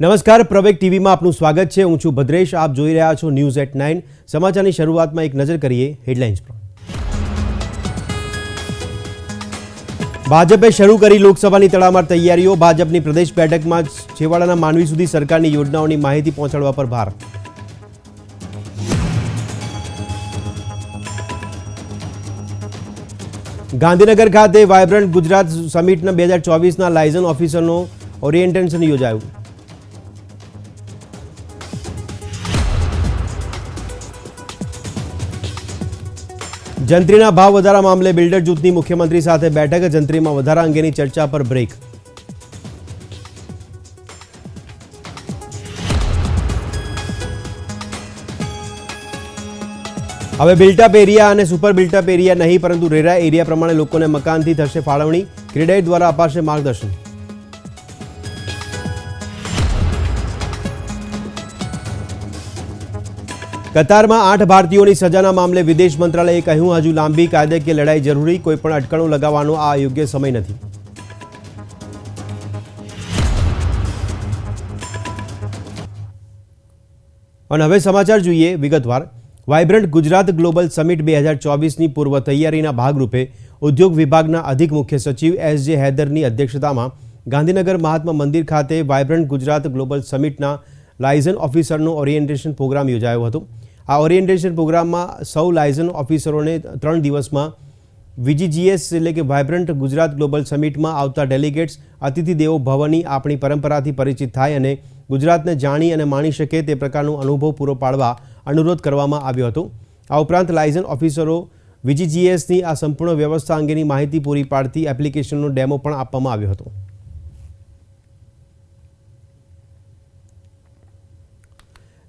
નમસ્કાર, પ્રવેગ ટીવીમાં આપનું સ્વાગત છે. હું છું ભદ્રેશ. આપ જોઈ રહ્યા છો ન્યૂઝ એટ નાઇન. સમાચારની શરૂઆતમાં એક નજર કરીએ હેડલાઇન્સ પર. ભાજપે શરૂ કરી લોકસભાની તડામાર તૈયારીઓ. ભાજપની પ્રદેશ બેઠકમાં છેવાડાના માનવી સુધી સરકારની યોજનાઓની માહિતી પહોંચાડવા પર ભાર. ગાંધીનગર ખાતે વાયબ્રન્ટ ગુજરાત સમિટના બે હજાર ચોવીસના લાયઝન ઓફિસરનો ઓરિએન્ટેશન યોજાયું. જંત્રીના ભાવ વધારા મામલે બિલ્ડર જૂથની મુખ્યમંત્રી સાથે બેઠક. જંત્રીમાં વધારા અંગેની ચર્ચા પર બ્રેક. હવે બિલ્ટઅપ એરિયા અને સુપર બિલ્ટઅપ એરિયા નહીં, પરંતુ રેરા એરિયા પ્રમાણે લોકોને મકાનથી થશે ફાળવણી. ક્રેડાઇટ દ્વારા અપાશે માર્ગદર્શન. કતારમાં આઠ ભારતીયોની સજાના મામલે વિદેશ મંત્રાલયે કહ્યું, હજુ લાંબી કાયદાકીય લડાઈ જરૂરી, કોઈપણ અટકણો લગાવવાનો આ યોગ્ય સમય નથી. અને હવે સમાચાર જોઈએ વિગતવાર. વાઇબ્રન્ટ ગુજરાત ગ્લોબલ સમિટ બે હજાર ચોવીસની પૂર્વ તૈયારીના ભાગરૂપે ઉદ્યોગ વિભાગના અધિક મુખ્ય સચિવ એસ જે હૈદરની અધ્યક્ષતામાં ગાંધીનગર મહાત્મા મંદિર ખાતે વાઇબ્રન્ટ ગુજરાત ગ્લોબલ સમિટના લાયઝન ઓફિસરનો ઓરિએન્ટેશન પ્રોગ્રામ યોજાયો હતો. આ ઓરિએન્ટેશન પ્રોગ્રામમાં સૌ લાયઝન ઓફિસરોને ત્રણ દિવસમાં વીજીજીએસ એટલે કે વાઇબ્રન્ટ ગુજરાત ગ્લોબલ સમિટમાં આવતા ડેલિગેટ્સ અતિથિ દેવો ભવની આપણી પરંપરાથી પરિચિત થાય અને ગુજરાતને જાણી અને માણી શકે તે પ્રકારનો અનુભવ પૂરો પાડવા અનુરોધ કરવામાં આવ્યો હતો. આ ઉપરાંત લાયઝન ઓફિસરો વીજીજીએસની આ સંપૂર્ણ વ્યવસ્થા અંગેની માહિતી પૂરી પાડતી એપ્લિકેશનનો ડેમો પણ આપવામાં આવ્યો હતો.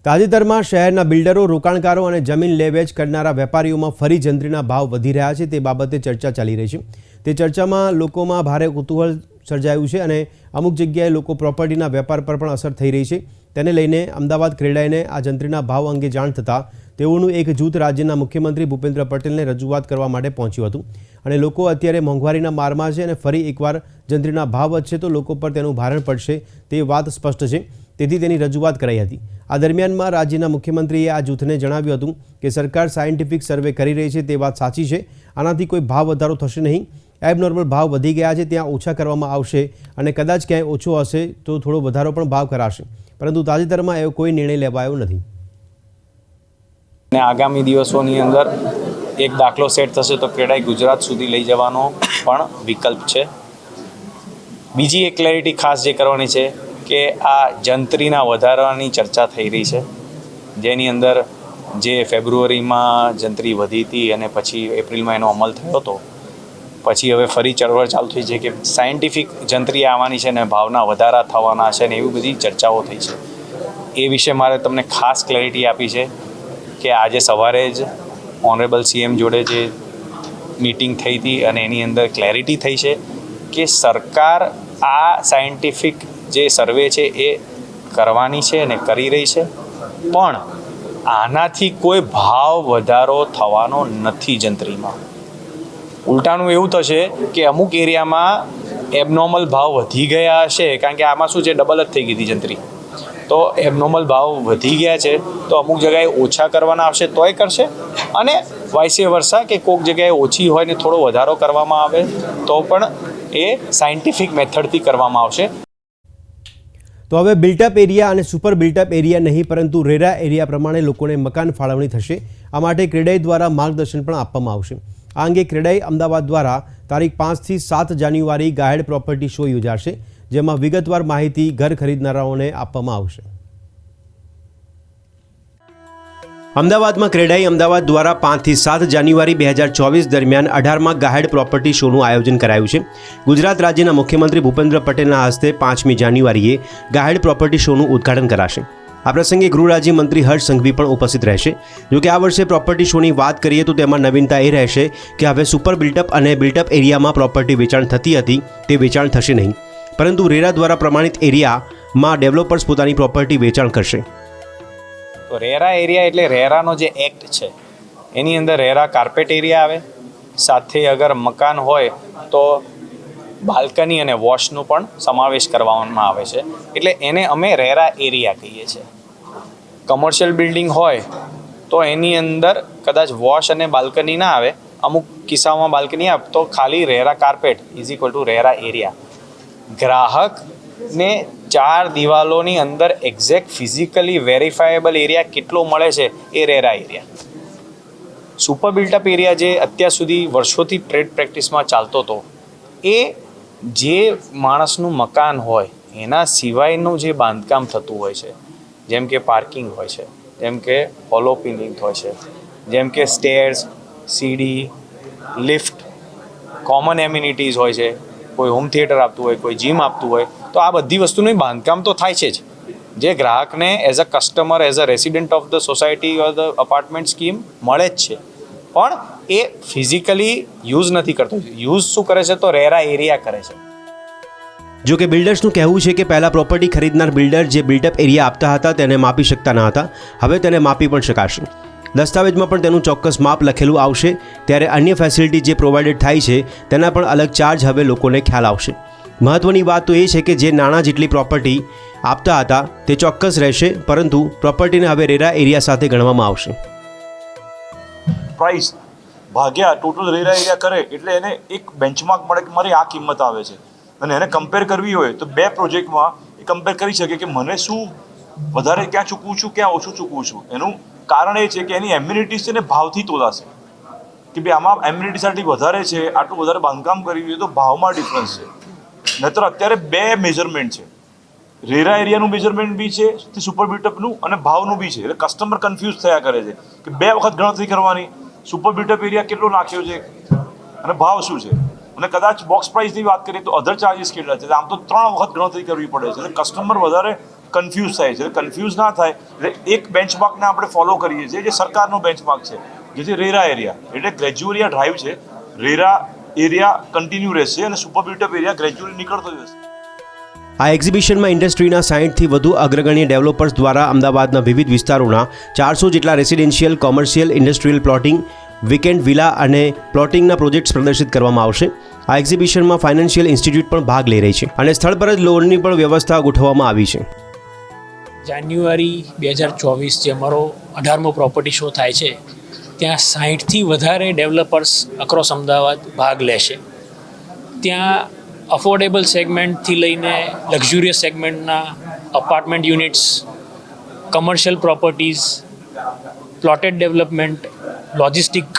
તાજેતરમાં શહેરના બિલ્ડરો, રોકાણકારો અને જમીન લેવેચ કરનારા વેપારીઓમાં ફરી જંત્રીના ભાવ વધી રહ્યા છે. તે બાબતે ચર્ચા ચાલી રહી છે. તે ચર્ચામાં લોકોમાં ભારે કુતૂહલ સર્જાયું છે અને અમુક જગ્યાએ લોકો પ્રોપર્ટીના વેપાર પર પણ અસર થઈ રહી છે. તેને લઈને અમદાવાદ ક્રેડાઈને આ જંત્રીના ભાવ અંગે જાણ થતાં તેઓનું એક જૂથ રાજ્યના મુખ્યમંત્રી ભૂપેન્દ્ર પટેલને રજૂઆત કરવા માટે પહોંચ્યું હતું. અને લોકો અત્યારે મોંઘવારીના મારમાં છે અને ફરી એકવાર જંત્રીના ભાવ વધશે તો લોકો પર તેનું ભારણ પડશે. તે વાત સ્પષ્ટ છે. તેથી તેની રજૂઆત કરાઈ હતી. આ દરમિયાનમાં રાજ્યના મુખ્યમંત્રીએ આ જૂથને જણાવ્યું હતું કે સરકાર સાયન્ટિફિક સર્વે કરી રહી છે તે વાત સાચી છે, આનાથી કોઈ ભાવ વધારો થશે નહીં. એબનોર્મલ ભાવ વધી ગયા છે, ત્યાં ઓછા કરવામાં આવશે અને કદાચ ક્યાંય ઓછો હશે તો થોડો વધારો પણ ભાવ કરાશે. પરંતુ તાજેતરમાં એવો કોઈ નિર્ણય લેવાયો નથી. અને આગામી દિવસોની અંદર એક દાખલો સેટ થશે તો ક્રેડાઈ ગુજરાત સુધી લઈ જવાનો પણ વિકલ્પ છે. બીજી એક ક્લેરિટી ખાસ જે કરવાની છે કે આ જંત્રીના વધારાની ચર્ચા થઈ રહી છે. જેની અંદર જે ફેબ્રુઆરીમાં જંત્રી વધી હતી અને પછી એપ્રિલમાં એનો અમલ થયો હતો, પછી હવે ફરી ચળવળ ચાલુ થઈ છે કે સાયન્ટિફિક જંત્રી આવવાની છે ને ભાવના વધારા થવાના છે ને એવી બધી ચર્ચાઓ થઈ છે. એ વિશે મારે તમને ખાસ ક્લેરિટી આપી છે કે આજે સવારે જ ઓનરેબલ સીએમ જોડે જે મીટિંગ થઈ હતી અને એની અંદર ક્લેરિટી થઈ છે કે સરકાર આ સાયન્ટિફિક જે સર્વે છે એ કરવાની છે અને કરી રહી છે. પણ આનાથી કોઈ ભાવ વધારો થવાનો નથી જંત્રીમાં. ઉલટાનું એવું થશે કે અમુક એરિયામાં એબનોર્મલ ભાવ વધી ગયા હશે, કારણ કે આમાં શું છે ડબલ જ થઈ ગઈ જંત્રી. તો એબનોર્મલ ભાવ વધી ગયા છે, તો અમુક જગ્યાએ ઓછા કરવાના આવશે, તોય કરશે. અને વાયસે વર્ષા કે કોઈક જગ્યાએ ઓછી હોય ને થોડો વધારો કરવામાં આવે, તો પણ એ સાયન્ટિફિક મેથડથી કરવામાં આવશે. તો હવે બિલ્ટઅપ એરિયા અને સુપર બિલ્ટઅપ એરિયા નહીં, પરંતુ રેરા એરિયા પ્રમાણે લોકોને મકાન ફાળવણી થશે. આ માટે ક્રેડાઈ દ્વારા માર્ગદર્શન પણ આપવામાં આવશે. આ અંગે ક્રેડાઈ અમદાવાદ દ્વારા તારીખ પાંચથી સાત જાન્યુઆરી ગાયડ પ્રોપર્ટી શો યોજાશે, જેમાં વિગતવાર માહિતી ઘર ખરીદનારાઓને આપવામાં આવશે. અમદાવાદમાં ક્રેડાઈ અમદાવાદ દ્વારા પાંચથી સાત જાન્યુઆરી બે હજાર ચોવીસ દરમિયાન અઢારમાં ગાહેડ પ્રોપર્ટી શોનું આયોજન કરાયું છે. ગુજરાત રાજ્યના મુખ્યમંત્રી ભૂપેન્દ્ર પટેલના હસ્તે પાંચમી જાન્યુઆરીએ ગાહેડ પ્રોપર્ટી શોનું ઉદ્ઘાટન કરાશે. આ પ્રસંગે ગૃહ રાજ્યમંત્રી હર્ષ સંઘવી પણ ઉપસ્થિત રહેશે. જોકે આ વર્ષે પ્રોપર્ટી શોની વાત કરીએ તો તેમાં નવીનતા એ રહેશે કે હવે સુપર બિલ્ટઅપ અને બિલ્ટઅપ એરિયામાં પ્રોપર્ટી વેચાણ થતી હતી, તે વેચાણ થશે નહીં. પરંતુ રેરા દ્વારા પ્રમાણિત એરિયામાં ડેવલપર્સ પોતાની પ્રોપર્ટી વેચાણ કરશે. તો રેરા એરિયા એટલે રેરાનો જે એક્ટ છે, એની અંદર રેરા કાર્પેટ એરિયા આવે. સાથે અગર મકાન હોય તો બાલ્કની અને વોશનો પણ સમાવેશ કરવામાં આવે છે. એટલે એને અમે રેરા એરિયા કહીએ છીએ. કમર્શિયલ બિલ્ડિંગ હોય તો એની અંદર કદાચ વોશ અને બાલ્કની ના આવે. અમુક કિસ્સામાં બાલ્કની આપ તો ખાલી RERA carpet is equal to RERA area ગ્રાહકને ચાર દિવાલોની અંદર એક્ઝેક્ટ ફિઝિકલી વેરીફાયેબલ એરિયા કેટલો મળે છે એ RERA area super built up area જે અત્યાર સુધી વર્ષોથી ટ્રેડ પ્રેક્ટિસમાં ચાલતો હતો, એ જે માણસનું મકાન હોય, એના સિવાયનું જે બાંધકામ થતું હોય છે, જેમ કે પાર્કિંગ હોય છે, જેમ કે હોલો પિલિંગ હોય છે, જેમ કે સ્ટેર્સ સીડી લિફ્ટ કોમન એમ્યુનિટીઝ હોય છે, કોઈ હોમ થિયેટર આપતું હોય, કોઈ જીમ આપતું હોય તો આ બધી વસ્તુનું બાંધકામ તો થાય છે જ. જે ગ્રાહકને as a customer as a resident of the society or the apartment scheme મળે જ છે. પણ એ ફિઝિકલી યુઝ નથી કરતો. યુઝ શું કરે છે? તો રેરા એરિયા કરે છે. જો કે બિલ્ડર્સનું કહેવું છે કે પહેલાં પ્રોપર્ટી ખરીદનાર બિલ્ડર જે બિલ્ડઅપ એરિયા આપતા હતા તેને માપી શકતા ન હતા. હવે તેને માપી પણ શકાશે. દસ્તાવેજમાં પણ તેનું ચોક્કસ માપ લખેલું આવશે. ત્યારે અન્ય ફેસિલિટી જે પ્રોવાઇડેડ થાય છે, તેના પણ અલગ ચાર્જ હવે લોકોને ખ્યાલ આવશે. મહત્વની વાત તો એ છે કે જે નાણાં જેટલી પ્રોપર્ટી આપતા હતા તે ચોક્કસ રહેશે, પરંતુ પ્રોપર્ટીને હવે રેરા એરિયા સાથે ગણવામાં આવશે. પ્રાઇસ ભાગ્યા ટોટલ રેરા એરિયા કરે એટલે એને એક બેન્ચમાર્ક મળે કે મારી આ કિંમત આવે છે. અને એને કમ્પેર કરવી હોય તો બે પ્રોજેક્ટમાં એ કમ્પેર કરી શકે કે મને શું વધારે ક્યાં ચૂકવું છું, ક્યાં ઓછું ચૂકવું છું. એનું કારણ એ છે કે એની એમ્યુનિટીઝ છે ને ભાવથી તોલાશે. કે ભાઈ આમાં એમ્યુનિટી વધારે છે, આટલું વધારે બાંધકામ કરવી હોય તો ભાવમાં ડિફરન્સ છે. નહીતર અત્યારે બે મેજરમેન્ટ છે. રેરા એરિયાનું મેજરમેન્ટ બી છે, તે સુપર બિલ્ટઅપનું અને ભાવનું બી છે. એટલે કસ્ટમર કન્ફ્યુઝ થયા કરે છે કે બે વખત ગણતરી કરવાની સુપર બિલ્ટઅપ એરિયા કેટલો નાખ્યો છે અને ભાવ શું છે? અને કદાચ બોક્સ પ્રાઇસની વાત કરીએ તો અધર ચાર્જીસ કેટલા છે? આમ તો ત્રણ વખત ગણતરી કરવી પડે છે. એટલે કસ્ટમર વધારે કન્ફ્યુઝ થાય છે. કન્ફ્યુઝ ના થાય, એટલે એક બેન્ચમાર્કને આપણે ફોલો કરીએ છીએ જે સરકારનો બેન્ચમાર્ક છે, જે છે રેરા એરિયા એટલે ગ્રેજ્યુએરિયા ડ્રાઈવ છે. રેરા એરિયા કન્ટિન્યુ રહેશે અને સુપર બિલ્ટઅપ એરિયા ગ્રેજ્યુઅલી નીકળતો જશે. આ એક્ઝિબિશનમાં ઇન્ડસ્ટ્રીના સાહીઠથી વધુ અગ્રગણ્ય ડેવલપર્સ દ્વારા અમદાવાદના વિવિધ વિસ્તારોના ચારસો જેટલા residential commercial industrial plotting weekend villa અને પ્લોટિંગના પ્રોજેક્ટ્સ પ્રદર્શિત કરવામાં આવશે. આ એક્ઝિબિશનમાં ફાઇનાન્શિયલ ઇન્સ્ટિટ્યૂટ પણ ભાગ લઈ રહી છે અને સ્થળ પર જ લોનની પણ વ્યવસ્થા ગોઠવવામાં આવી છે. જાન્યુઆરી બે હજાર ચોવીસ જે અમારો અઢારમો પ્રોપર્ટી શો થાય છે ત્યાં સાહીઠથી વધારે ડેવલપર્સ અક્રોસ અમદાવાદ ભાગ લેશે. ત્યાં અફોર્ડેબલ સેગમેન્ટથી લઈને luxurious સેગમેન્ટના apartment units commercial properties plotted development logistic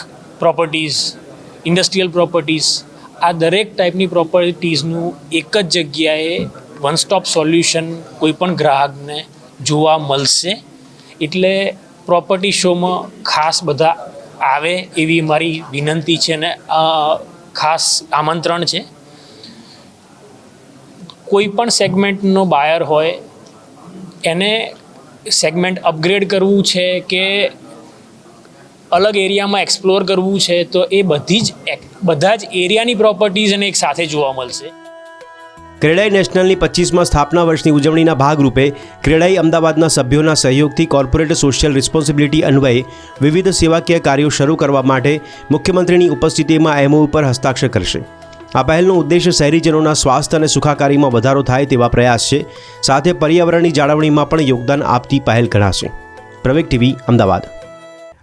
properties industrial properties આ દરેક ટાઈપની પ્રોપર્ટીઝનું એક જ જગ્યાએ વન સ્ટોપ સોલ્યુશન કોઈપણ ગ્રાહકને જોવા મળશે. એટલે પ્રોપર્ટી શોમાં ખાસ બધા આવે એવી મારી વિનંતી છે ને ખાસ આમંત્રણ છે. કોઈ પણ સેગમેન્ટનો બાયર હોય, એને સેગમેન્ટ અપગ્રેડ કરવું છે કે અલગ એરિયામાં એક્સપ્લોર કરવું છે, તો એ બધી જ, બધા જ એરિયાની પ્રોપર્ટીઝ એને એક સાથે જોવા મળશે. ક્રેડાઈ નેશનલની પચીસમાં સ્થાપના વર્ષની ઉજવણીના ભાગરૂપે ક્રેડાઈ અમદાવાદના સભ્યોના સહયોગથી કોર્પોરેટ સોશિયલ રિસ્પોન્સિબિલિટી અન્વયે વિવિધ સેવાકીય કાર્યો શરૂ કરવા માટે મુખ્યમંત્રીની ઉપસ્થિતિમાં એમઓ ઉપર હસ્તાક્ષર કરશે. આ પહેલનો ઉદ્દેશ શહેરીજનોના સ્વાસ્થ્ય અને સુખાકારીમાં વધારો થાય તેવા પ્રયાસ છે. સાથે પર્યાવરણની જાળવણીમાં પણ યોગદાન આપતી પહેલ ગણાશે. પ્રવેક TV, Ahmedabad.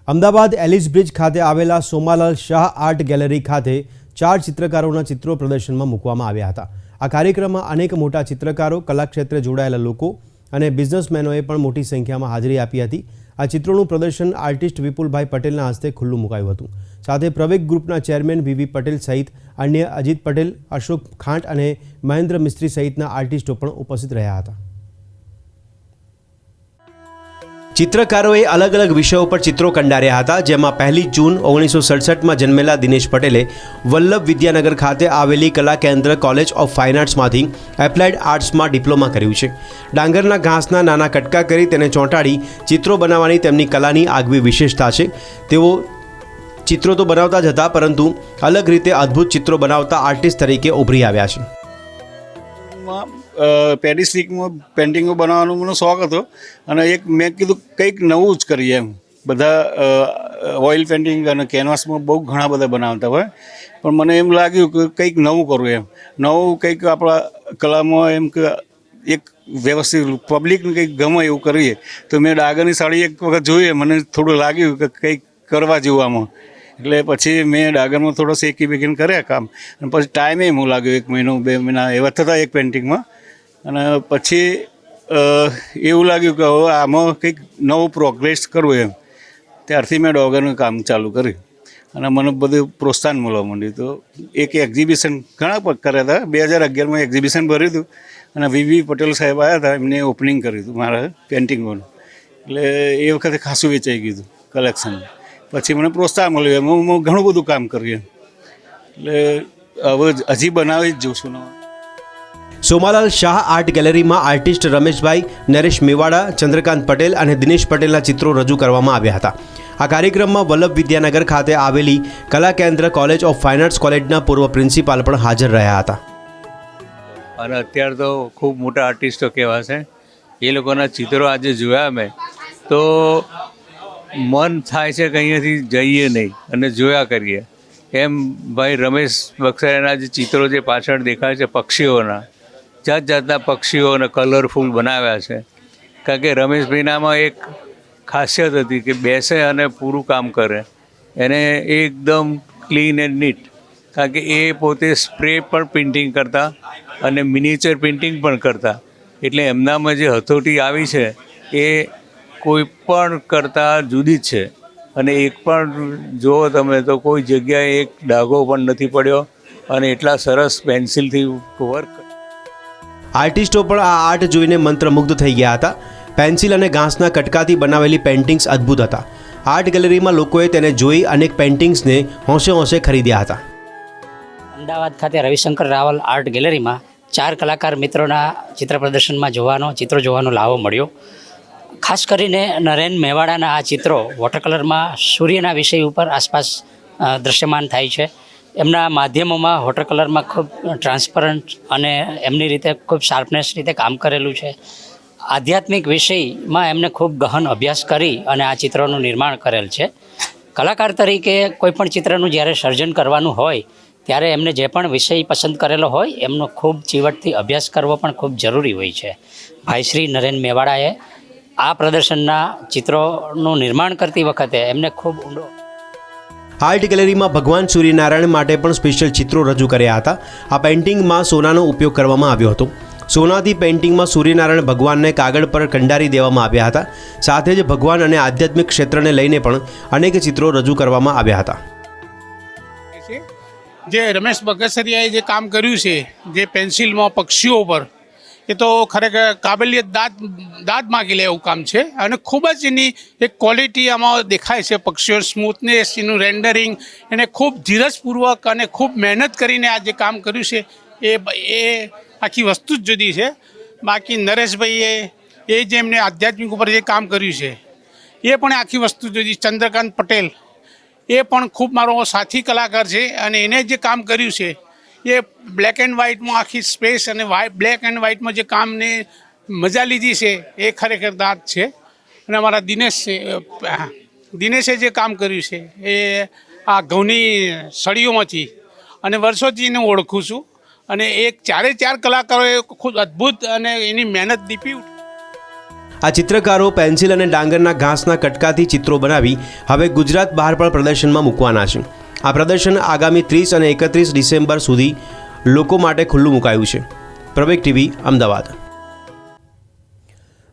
Ahmedabad Alice bridge ખાતે આવેલા સોમાલાલ શાહ આર્ટ ગેલેરી ખાતે ચાર ચિત્રકારોના ચિત્રો પ્રદર્શનમાં મૂકવામાં આવ્યા હતા. આ કાર્યક્રમમાં અનેક મોટા ચિત્રકારો, કલાક્ષેત્રે જોડાયેલા લોકો અને બિઝનેસમેનોએ પણ મોટી સંખ્યામાં હાજરી આપી હતી. આ ચિત્રોનું પ્રદર્શન આર્ટિસ્ટ વિપુલભાઈ પટેલના હસ્તે ખુલ્લું મુકાયું હતું. સાથે પ્રવેગ ગ્રુપના ચેરમેન વીવી પટેલ સહિત અન્ય અજીત પટેલ, અશોક ખાંટ અને મહેન્દ્ર મિસ્ત્રી સહિતના આર્ટિસ્ટો પણ ઉપસ્થિત રહ્યા હતા. ચિત્રકારોએ અલગ અલગ વિષયો પર ચિત્રો કંડાર્યા હતા, જેમાં પહેલી જૂન ઓગણીસો સડસઠમાં જન્મેલા દિનેશ પટેલે વલ્લભ વિદ્યાનગર ખાતે આવેલી Kala Kendra college of fine આર્ટ્સમાંથી applied આર્ટ્સમાં ડિપ્લોમા કર્યું છે. ડાંગરના ઘાસના નાના કટકા કરી તેને ચોંટાડી ચિત્રો બનાવવાની તેમની કલાની આગવી વિશેષતા છે. તેઓ ચિત્રો તો બનાવતા જ હતા, પરંતુ અલગ રીતે અદ્ભુત ચિત્રો બનાવતા આર્ટિસ્ટ તરીકે ઉભરી આવ્યા છે. પેડિસ્ટિકમાં પેન્ટિંગો બનાવવાનો મને શોખ હતો. અને એક મેં કીધું કંઈક નવું જ કરીએ એમ. બધા ઓઇલ પેઇન્ટિંગ અને કેનવાસમાં બહુ ઘણા બધા બનાવતા હોય. પણ મને એમ લાગ્યું કે કંઈક નવું કરવું એમ. નવું કંઈક આપણા કલામાં એમ કે એક વ્યવસ્થિત પબ્લિકને કંઈક ગમે એવું કરીએ. તો મેં ડાગરની સાડી એક વખત જોઈએ મને થોડું લાગ્યું કે કંઈક કરવા જેવું આમાં. એટલે પછી મેં ડાગરમાં થોડો શેકી બેકીને કર્યા કામ. અને પછી ટાઈમે એમ લાગ્યો, એક મહિનો, બે મહિના એવા થતા એક પેઇન્ટિંગમાં અને પછી એવું લાગ્યું કે હવે આમાં કંઈક નવો પ્રોગ્રેસ કરવું એમ. ત્યારથી મેં ડોગરનું કામ ચાલુ કર્યું. અને મને બધું પ્રોત્સાહન મળવા માંડ્યું. તો એક એક્ઝિબિશન ઘણા પર કર્યા હતા. બે હજાર અગિયારમાં એક્ઝિબિશન ભર્યું હતું. અને વીવી પટેલ સાહેબ આવ્યા હતા. એમને ઓપનિંગ કર્યું હતું મારા પેઇન્ટિંગોનું એટલે એ વખતે ખાસું વેચાઈ ગયું હતું કલેક્શન પછી મને પ્રોત્સાહન મળ્યું એમાં. હું ઘણું બધું કામ કર્યું એટલે હવે હજી બનાવી જ જોઉં છું. સોમાલાલ શાહ આર્ટ ગેલેરીમાં આર્ટિસ્ટ રમેશભાઈ, નરેશ મેવાડા, ચંદ્રકાંત પટેલ અને દિનેશ પટેલના ચિત્રો રજૂ કરવામાં આવ્યા હતા. આ કાર્યક્રમમાં વલ્લભ વિદ્યાનગર ખાતે આવેલી Kala Kendra college of fine arts કોલેજના પૂર્વ પ્રિન્સિપાલ પણ હાજર રહ્યા હતા. અને અત્યારે તો ખૂબ મોટા આર્ટિસ્ટો કહેવાશે એ લોકોના ચિત્રો આજે જોયા મેં તો મન થાય છે કે અહીંયાથી જઈએ નહીં અને જોયા કરીએ. એમ ભાઈ રમેશ બક્સરાના જે ચિત્રો જે પાછળ દેખાય છે પક્ષીઓના જાત જાતના પક્ષીઓને કલરફુલ બનાવ્યા છે. કારણ કે રમેશભાઈનામાં એક ખાસિયત હતી કે બેસે અને પૂરું કામ કરે. એને એકદમ ક્લીન એન્ડ નીટ કારણ કે એ પોતે સ્પ્રે પણ પેઇન્ટિંગ કરતા અને મિનિચર પેઇન્ટિંગ પણ કરતા. એટલે એમનામાં જે હથોટી આવી છે, એ કોઈ પણ કરતાં જુદી જ છે. અને એક પણ જુઓ તમે તો કોઈ જગ્યાએ એક ડાઘો પણ નથી પડ્યો અને એટલા સરસ પેન્સિલથી વર્ક આર્ટિસ્ટો પણ આ આર્ટ જોઈને મંત્રમુગ્ધ થઈ ગયા હતા. પેન્સિલ અને ઘાસના કટકાથી બનાવેલી પેઇન્ટિંગ્સ અદ્ભુત હતા. આર્ટ ગેલેરીમાં લોકોએ તેને જોઈ અનેક પેઇન્ટિંગ્સને હોંશે હોંશે ખરીદ્યા હતા. અમદાવાદ ખાતે રવિશંકર રાવલ આર્ટ ગેલેરીમાં ચાર કલાકાર મિત્રોના ચિત્ર પ્રદર્શનમાં જોવાનો, ચિત્રો જોવાનો લાવો મળ્યો. ખાસ કરીને નરેન મેવાડાના આ ચિત્રો વોટર કલરમાં સૂર્યના વિષય ઉપર આસપાસ દ્રશ્યમાન થાય છે. એમના માધ્યમોમાં વોટર કલરમાં ખૂબ ટ્રાન્સપરન્ટ અને એમની રીતે ખૂબ શાર્પનેસ રીતે કામ કરેલું છે. આધ્યાત્મિક વિષયમાં એમને ખૂબ ગહન અભ્યાસ કરી અને આ ચિત્રોનું નિર્માણ કરેલ છે. કલાકાર તરીકે કોઈપણ ચિત્રનું જ્યારે સર્જન કરવાનું હોય, ત્યારે એમને જે પણ વિષય પસંદ કરેલો હોય, એમનો ખૂબ ચીવટથી અભ્યાસ કરવો પણ ખૂબ જરૂરી હોય છે. ભાઈ શ્રી નરેન મેવાડાએ આ પ્રદર્શનના ચિત્રોનું નિર્માણ કરતી વખતે એમને ખૂબ ઊંડો આર્ટ ગેલેરીમાં ભગવાન સૂર્યનારાયણ માટે પણ સ્પેશિયલ ચિત્રો રજૂ કર્યા હતા. આ પેઇન્ટિંગમાં સોનાનો ઉપયોગ કરવામાં આવ્યો હતો. સોનાથી પેઇન્ટિંગમાં સૂર્યનારાયણ ભગવાનને કાગળ પર કંડારી દેવામાં આવ્યા હતા. સાથે જ ભગવાન અને આધ્યાત્મિક ક્ષેત્રને લઈને પણ અનેક ચિત્રો રજૂ કરવામાં આવ્યા હતા. જે રમેશ બગસરિયાએ જે કામ કર્યું છે, જે પેન્સિલમાં પક્ષીઓ પર એ તો ખરેખર કાબેલિયત દાંત દાંત માગી લે એવું કામ છે. અને ખૂબ જ એની એક ક્વોલિટી આમાં દેખાય છે. પક્ષીઓ સ્મૂથનેસ એનું રેન્ડરિંગ એને ખૂબ ધીરજપૂર્વક અને ખૂબ મહેનત કરીને આ જે કામ કર્યું છે, એ એ આખી વસ્તુ જ જુદી છે. બાકી નરેશભાઈએ એ જે એમને આધ્યાત્મિક ઉપર જે કામ કર્યું છે, એ પણ આખી વસ્તુ જુદી. ચંદ્રકાંત પટેલ એ પણ ખૂબ મારો સાથી કલાકાર છે અને એને જે કામ કર્યું છે એ બ્લેક એન્ડ વ્હાઇટમાં આખી સ્પેસ અને બ્લેક એન્ડ વ્હાઇટમાં જે કામને મજા લીધી છે, એ ખરેખર દાંત છે. અને અમારા દિનેશ દિનેશે જે કામ કર્યું છે, એ આ ઘઉંની સળીઓમાંથી. અને વર્ષોથી એને ઓળખું છું. અને એક ચારે ચાર કલાકારોએ ખૂબ અદ્ભુત અને એની મહેનત દીપી આ ચિત્રકારો પેન્સિલ અને ડાંગરના ઘાસના કટકાથી ચિત્રો બનાવી હવે ગુજરાત બહાર પણ પ્રદર્શનમાં મૂકવાના છે. આ પ્રદર્શન આગામી ત્રીસ અને એકત્રીસ ડિસેમ્બર સુધી લોકો માટે ખુલ્લું મુકાયું છે. પ્રવેગ ટીવી, અમદાવાદ.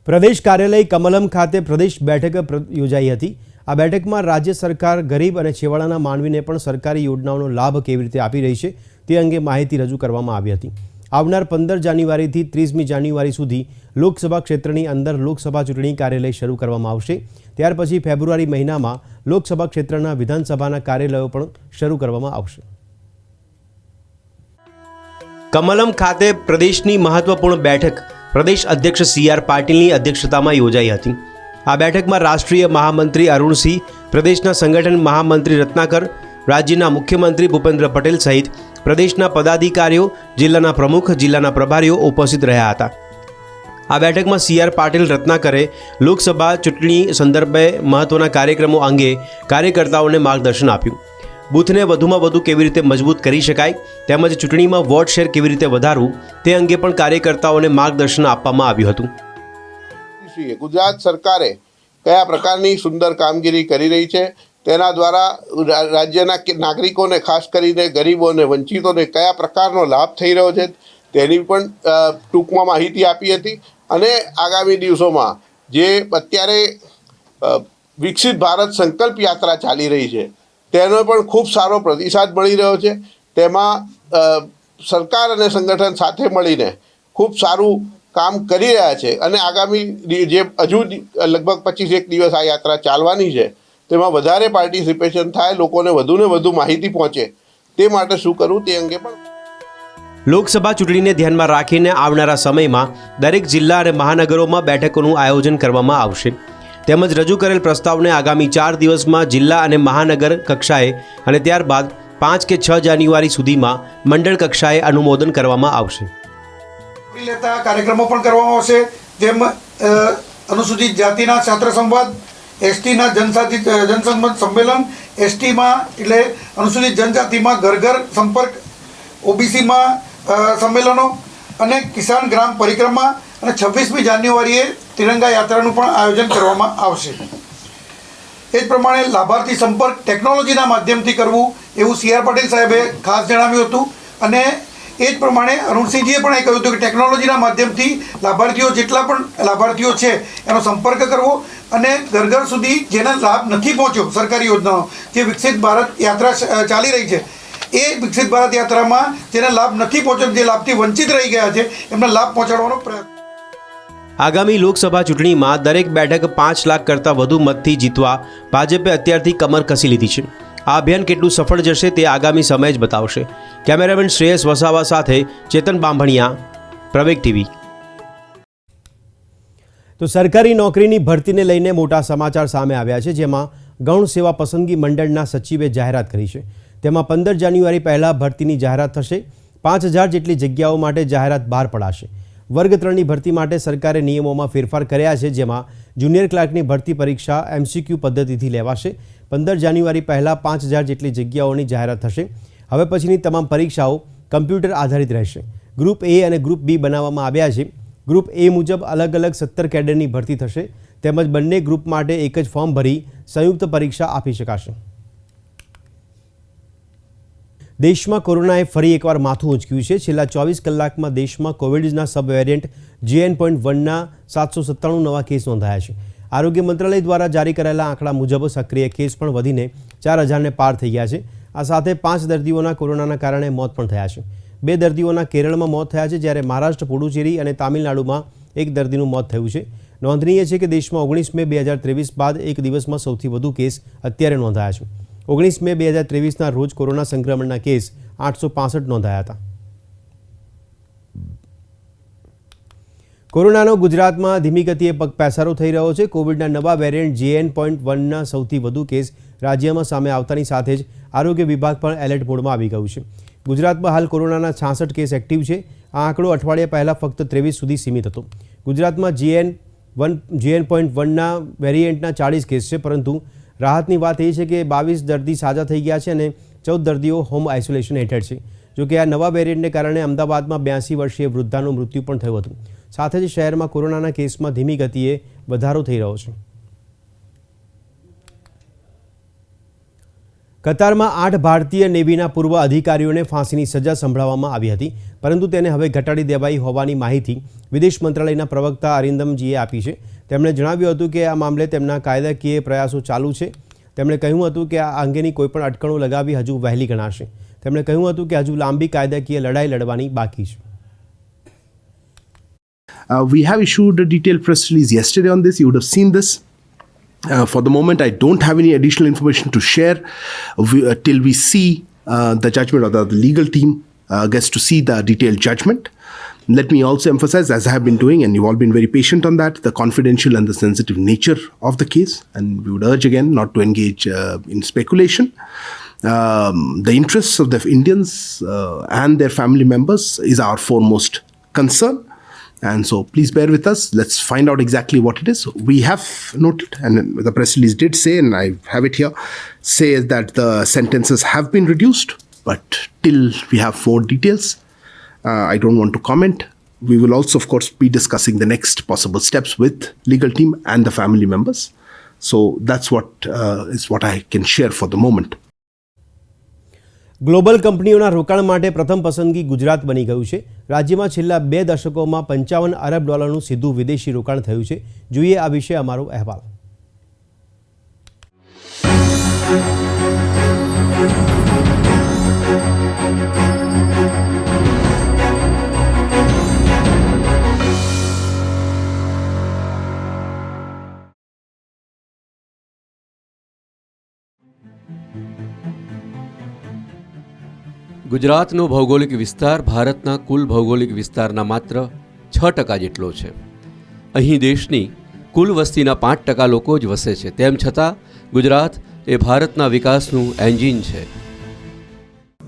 પ્રદેશ કાર્યાલય કમલમ ખાતે પ્રદેશ બેઠક યોજાઈ હતી. આ બેઠકમાં રાજ્ય સરકાર ગરીબ અને છેવાડાના માનવીને પણ સરકારી યોજનાઓનો લાભ કેવી રીતે આપી રહી છે તે અંગે માહિતી રજૂ કરવામાં આવી હતી. આવનાર પંદર જાન્યુઆરીથી ત્રીસમી જાન્યુઆરી સુધી લોકસભા ક્ષેત્રની અંદર લોકસભા ચૂંટણી કાર્યાલય શરૂ કરવામાં આવશે. ત્યાર પછી ફેબ્રુઆરી મહિનામાં લોકસભા ક્ષેત્રના વિધાનસભાના કાર્યાલયો પણ શરૂ કરવામાં આવશે. કમલમ ખાતે પ્રદેશની મહત્વપૂર્ણ બેઠક પ્રદેશ અધ્યક્ષ સી આર પાટીલની અધ્યક્ષતામાં યોજાઈ હતી. આ બેઠકમાં રાષ્ટ્રીય મહામંત્રી અરુણસિંહ, પ્રદેશના સંગઠન મહામંત્રી રત્નાકર, રાજ્યના મુખ્યમંત્રી ભૂપેન્દ્ર પટેલ સહિત પ્રદેશના પદાધિકારીઓ, જિલ્લાના પ્રમુખ, જિલ્લાના પ્રભારીઓ ઉપસ્થિત રહ્યા હતા. આ બેઠકમાં સી આર પાટીલ રત્નાકરે લોકસભા ચૂંટણી સંદર્ભે મહત્વના કાર્યક્રમો અંગે કાર્યકર્તાઓને માર્ગદર્શન આપ્યું. બૂથને વધુમાં વધુ કેવી રીતે મજબૂત કરી શકાય તેમજ ચૂંટણીમાં વોટ શેર કેવી રીતે વધારવું તે અંગે પણ કાર્યકર્તાઓને માર્ગદર્શન આપવામાં આવ્યું હતું. ગુજરાત સરકારે કયા પ્રકારની સુંદર કામગીરી કરી રહી છે? તેના દ્વારા રાજ્યના નાગરિકોને, ખાસ કરીને ગરીબોને, વંચિતોને કયા પ્રકારનો લાભ થઈ રહ્યો છે તેની પણ ટૂંકમાં માહિતી આપી હતી. અને આગામી દિવસોમાં જે અત્યારે વિકસિત ભારત સંકલ્પ યાત્રા ચાલી રહી છે, તેનો પણ ખૂબ સારો પ્રતિસાદ મળી રહ્યો છે. તેમાં સરકાર અને સંગઠન સાથે મળીને ખૂબ સારું કામ કરી રહ્યા છે. અને આગામી જે હજુ લગભગ પચીસ એક દિવસ આ યાત્રા ચાલવાની છે તેમાં વધારે પાર્ટિસિપેશન થાય લોકોને વધુને વધુ માહિતી પહોંચે તે માટે શું કરવું તે અંગે પણ લોકસભા ચૂંટણીને ધ્યાનમાં રાખીને આવનારા સમયમાં દરેક જિલ્લા અને મહાનગરોમાં બેઠકોનું આયોજન કરવામાં આવશે. તેમજ રજૂ કરેલ પ્રસ્તાવને આગામી ચાર દિવસમાં જિલ્લા અને મહાનગર કક્ષાએ અને ત્યારબાદ પાંચ કે છ જાન્યુઆરી સુધીમાં મંડળ કક્ષાએ અનુમોદન કરવામાં આવશે. લેતા કાર્યક્રમો પણ કરવામાં આવશે. જેમ અનુસૂચિત જાતિના છાત્ર સંવાદ એસટીના જનસાથી જનસંપર્ક સંમેલન, એસટીમાં એટલે અનુસૂચિત જનજાતિમાં ઘર ઘર સંપર્ક, ઓબીસીમાં સંમેલનો અને કિસાન ગ્રામ પરિક્રમા અને છવ્વીસમી જાન્યુઆરીએ તિરંગા યાત્રાનું પણ આયોજન કરવામાં આવશે. એ જ પ્રમાણે લાભાર્થી સંપર્ક ટેકનોલોજીના માધ્યમથી કરવું એવું સી આર પાટીલ સાહેબે ખાસ જણાવ્યું હતું અને એ જ પ્રમાણે અરુણસિંહજીએ પણ એ કહ્યું હતું કે ટેકનોલોજીના માધ્યમથી લાભાર્થીઓ જેટલા પણ લાભાર્થીઓ છે, એનો સંપર્ક કરવો અને ઘર ઘર સુધી જેના લાભ નથી પહોંચ્યો સરકારી યોજનાઓ જે વિકસિત ભારત યાત્રા ચાલી રહી છે, એ વિકસિત ભારત યાત્રામાં જેના લાભ નથી પહોંચ્યો, જે લાભથી વંચિત રહી ગયા છે, એમને લાભ પહોંચાડવાનો પ્રયત્ન આગામી લોકસભા ચૂંટણીમાં દરેક બેઠક પાંચ લાખ કરતાં વધુ મતથી જીતવા ભાજપે અત્યારથી કમર કસી લીધી છે. આ અભિયાન કેટલું સફળ જશે તે આગામી સમય જ બતાવશે. કેમેરામેન શ્રેયસ વસાવા સાથે ચેતન બાંભણિયા, પ્રવેગ ટીવી. તો સરકારી નોકરીની ભરતીને લઈને મોટા સમાચાર સામે આવ્યા છે, જેમાં ગૌણ સેવા પસંદગી મંડળના સચિવે જાહેરાત કરી છે. તેમાં પંદર જાન્યુઆરી પહેલાં ભરતીની જાહેરાત થશે, પાંચ હજાર જેટલી જગ્યાઓ માટે જાહેરાત બહાર પડાશે. વર્ગ ત્રણની ભરતી માટે સરકારે નિયમોમાં ફેરફાર કર્યા છે, જેમાં જુનિયર ક્લાર્કની ભરતી પરીક્ષા એમસીક્યુ પદ્ધતિથી લેવાશે પંદર જાન્યુઆરી પહેલાં પાંચ હજાર જેટલી જગ્યાઓની જાહેરાત થશે. હવે પછીની તમામ પરીક્ષાઓ કમ્પ્યુટર આધારિત રહેશે. ગ્રુપ એ અને ગ્રુપ બી બનાવવામાં આવ્યા છે. ગ્રુપ એ મુજબ અલગ અલગ સત્તર કેડરની ભરતી થશે. તેમજ બંને ગ્રુપ માટે એક જ ફોર્મ ભરી સંયુક્ત પરીક્ષા આપી શકાશે. દેશમાં કોરોનાએ ફરી એકવાર માથું ઉંચક્યું છે. છેલ્લા ચોવીસ કલાકમાં દેશમાં કોવિડના સબ વેરિયન્ટ જીએન પોઈન્ટ વનના સાતસો સત્તાણું નવા કેસ નોંધાયા છે. આરોગ્ય મંત્રાલય દ્વારા જારી કરાયેલા આંકડા મુજબ સક્રિય કેસ પણ વધીને ચાર હજારને પાર થઈ ગયા છે. આ સાથે પાંચ દર્દીઓના કોરોનાના કારણે મોત પણ થયા છે. બે દર્દીઓના કેરળમાં મોત થયા છે, જ્યારે મહારાષ્ટ્ર, પુડુચેરી અને તામિલનાડુમાં એક દર્દીનું મોત થયું છે. નોંધનીય છે કે દેશમાં ઓગણીસ મે બે હજાર ત્રેવીસ બાદ એક દિવસમાં સૌથી વધુ કેસ અત્યારે નોંધાયા છે. ઓગણીસ મે બે હજાર ત્રેવીસના રોજ કોરોના સંક્રમણના કેસ આઠસો પાસઠ નોંધાયા હતા. કોરોનાનો ગુજરાતમાં ધીમી ગતિએ પગપેસારો થઈ રહ્યો છે. કોવિડના નવા વેરિયન્ટ જેએન પોઈન્ટ વનના સૌથી વધુ કેસ રાજ્યમાં સામે આવતાની સાથે જ આરોગ્ય વિભાગ પણ એલર્ટ મોડમાં આવી ગયું છે. ગુજરાતમાં હાલ કોરોનાના છાસઠ કેસ એક્ટિવ છે. આ આંકડો અઠવાડિયા પહેલાં ફક્ત ત્રેવીસ સુધી સીમિત હતો. ગુજરાતમાં જીએન વન જીએન પોઈન્ટ વનના વેરિયન્ટના ચાળીસ કેસ છે, પરંતુ રાહતની વાત એ છે કે બાવીસ દર્દી સાજા થઈ ગયા છે અને ચૌદ દર્દીઓ હોમ આઇસોલેશન હેઠળ છે. જોકે આ નવા વેરિયન્ટને કારણે અમદાવાદમાં બ્યાસી વર્ષીય વૃદ્ધાનું મૃત્યુ પણ થયું હતું. સાથે જ શહેરમાં કોરોનાના કેસમાં ધીમી ગતિએ વધારો થઈ રહ્યો છે. કતારમાં આઠ ભારતીય નેવીના પૂર્વ અધિકારીઓને ફાંસીની સજા સંભળાવવામાં આવી હતી, પરંતુ તેને હવે ઘટાડી દેવાઈ હોવાની માહિતી વિદેશ મંત્રાલયના પ્રવક્તા અરિંદમજીએ આપી છે. તેમણે જણાવ્યું હતું કે આ મામલે તેમના કાયદાકીય પ્રયાસો ચાલુ છે. તેમણે કહ્યું હતું કે આ અંગેની કોઈપણ અટકણો લગાવી હજુ વહેલી ગણાશે. તેમણે કહ્યું હતું કે હજુ લાંબી કાયદાકીય લડાઈ લડવાની બાકી છે. We have issued a detailed press release yesterday on this. You would have seen this. Uh, for the moment, I don't have any additional information to share we, uh, till we see uh, the judgment or the, the legal team uh, gets to see the detailed judgment. Let me also emphasize, as I have been doing, and you've all been very patient on that, the confidential and the sensitive nature of the case. And we would urge again not to engage uh, in speculation. Um, the interests of the Indians uh, and their family members is our foremost concern. And so please bear with us. Let's find out exactly what it is. We have noted, and the press release did say, and I have it here, says that the sentences have been reduced, but till we have more details, uh, I don't want to comment. We will also, of course, be discussing the next possible steps with legal team and the family members. So that's what uh, is what I can share for the moment. Global કંપનીઓના રોકાણ માટે પ્રથમ પસંદગી ગુજરાત બની ગયું છે. રાજ્યમાં છેલ્લા બે દશકોમાં પંચાવન અરબ ડોલરનું સીધું વિદેશી રોકાણ થયું છે. જોઈએ આ વિશે અમારો અહેવાલ. ગુજરાતનો ભૌગોલિક વિસ્તાર ભારતના કુલ ભૌગોલિક વિસ્તારના માત્ર છ ટકા જેટલો છે અહીં દેશની કુલ વસ્તીના પાંચ ટકા લોકો જ વસે છે તેમ છતાં ગુજરાત એ ભારતના વિકાસનું એન્જિન છે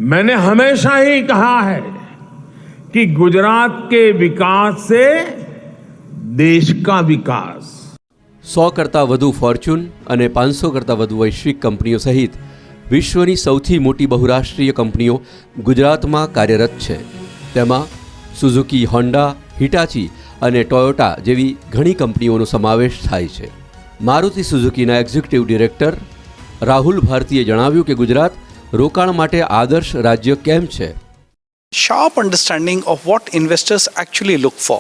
मैंने हमेशा ही कहा है कि गुजरात के विकास से देश का विकास સો કરતાં વધુ ફોર્ચ્યુન અને પાંચસો કરતાં વધુ વૈશ્વિક કંપનીઓ સહિત વિશ્વની સૌથી મોટી બહુરાષ્ટ્રીય કંપનીઓ ગુજરાતમાં કાર્યરત છે તેમાં સુઝુકી હોન્ડા હિટાચી અને ટોયોટા જેવી ઘણી કંપનીઓનો સમાવેશ થાય છે મારુતિ સુઝુકીના એક્ઝિક્યુટિવ ડિરેક્ટર રાહુલ ભારતીએ જણાવ્યું કે ગુજરાત રોકાણ માટે આદર્શ રાજ્ય કેમ છે sharp understanding of what investors actually look for.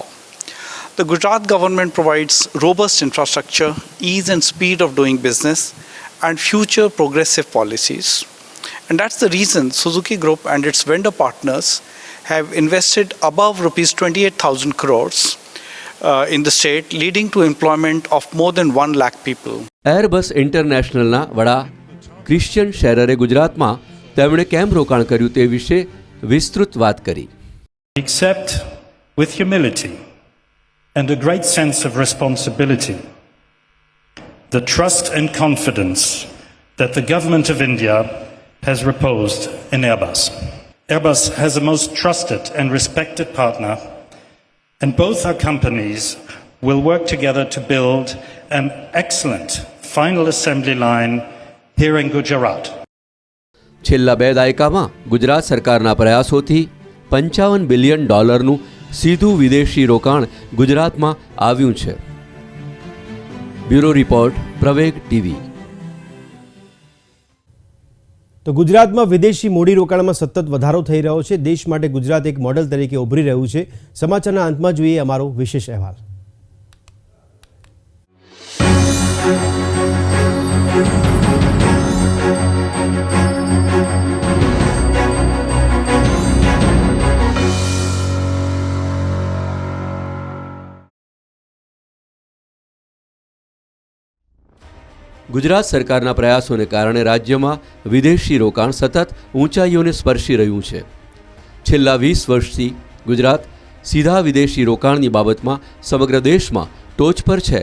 The Gujarat government provides robust infrastructure, ease and speed of doing business, and future progressive policies. And that's the reason Suzuki Group and its vendor partners have invested above rupees 28,000 crores uh, in the state, leading to employment of more than 1 lakh people. Airbus ઇન્ટરનેશનલના વડા Christian શેરરે ગુજરાતમાં તેમણે કેમ રોકાણ કર્યું તે વિશે વિસ્તૃત વાત કરી accept with humility and a great sense of responsibility the trust and confidence that the Government of India has reposed in Airbus. Airbus has a most trusted and respected partner, and both our companies will work together to build an excellent final assembly line here in Gujarat. છેલ્લા બે દાયકામાં ગુજરાત સરકારના પ્રયાસોથી પંચાવન billion ડોલરનું સીધું વિદેશી રોકાણ ગુજરાતમાં આવ્યું છે બ્યુરો રિપોર્ટ, પ્રવેગ ટીવી. તો ગુજરાતમાં વિદેશી મૂડીરોકાણમાં સતત વધારો થઈ રહ્યો છે. દેશ માટે ગુજરાત એક મોડેલ તરીકે ઉભરી રહ્યું છે. સમાચારના અંતમાં જોઈએ અમારો વિશેષ અહેવાલ. ગુજરાત સરકારના પ્રયાસોને કારણે રાજ્યમાં વિદેશી રોકાણ સતત ઊંચાઈઓને સ્પર્શી રહ્યું છે છેલ્લા વીસ વર્ષથી ગુજરાત સીધા વિદેશી રોકાણની બાબતમાં સમગ્ર દેશમાં ટોચ પર છે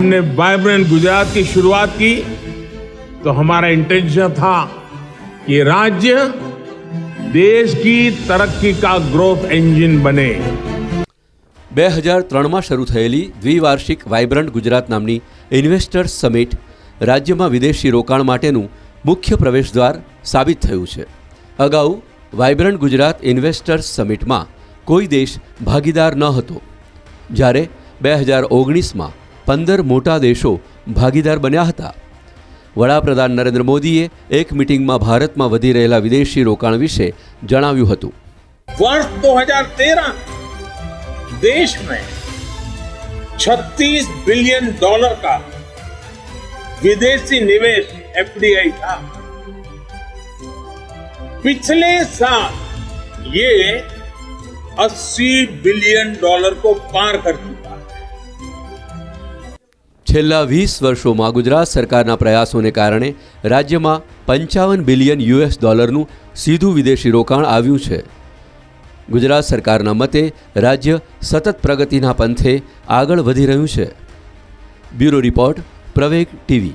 हमने वाइब्रेंट गुजरात की शुरुआत की तो हमारा इंटेंशन था कि राज्य देश की तरक्की का ग्रोथ इंजन बने બે હજાર ત્રણમાં શરૂ થયેલી દ્વિવાર્ષિક વાયબ્રન્ટ ગુજરાત નામની ઇન્વેસ્ટર્સ સમિટ રાજ્યમાં વિદેશી રોકાણ માટેનું મુખ્ય પ્રવેશદ્વાર સાબિત થયું છે. અગાઉ વાયબ્રન્ટ ગુજરાત ઇન્વેસ્ટર્સ સમિટમાં કોઈ દેશ ભાગીદાર ન હતો. જ્યારે બે હજાર ઓગણીસમાં પંદર મોટા દેશો ભાગીદાર બન્યા હતા. વડાપ્રધાન નરેન્દ્ર મોદીએ એક મિટિંગમાં ભારતમાં વધી રહેલા વિદેશી રોકાણ વિશે જણાવ્યું હતું. વર્ષ देश में 36 बिलियन डॉलर का विदेशी निवेश एफडीआई था पिछले साल ये 80 बिलियन डॉलर को पार कर चुका है છેલ્લા વીસ વર્ષોમાં ગુજરાત સરકારના પ્રયાસોને કારણે રાજ્યમાં પંચાવન બિલિયન યુએસ ડોલરનું સીધું વિદેશી રોકાણ આવ્યું છે ગુજરાત સરકારના મતે રાજ્ય સતત પ્રગતિના પંથે આગળ વધી રહ્યું છે. Bureau report Praveg TV.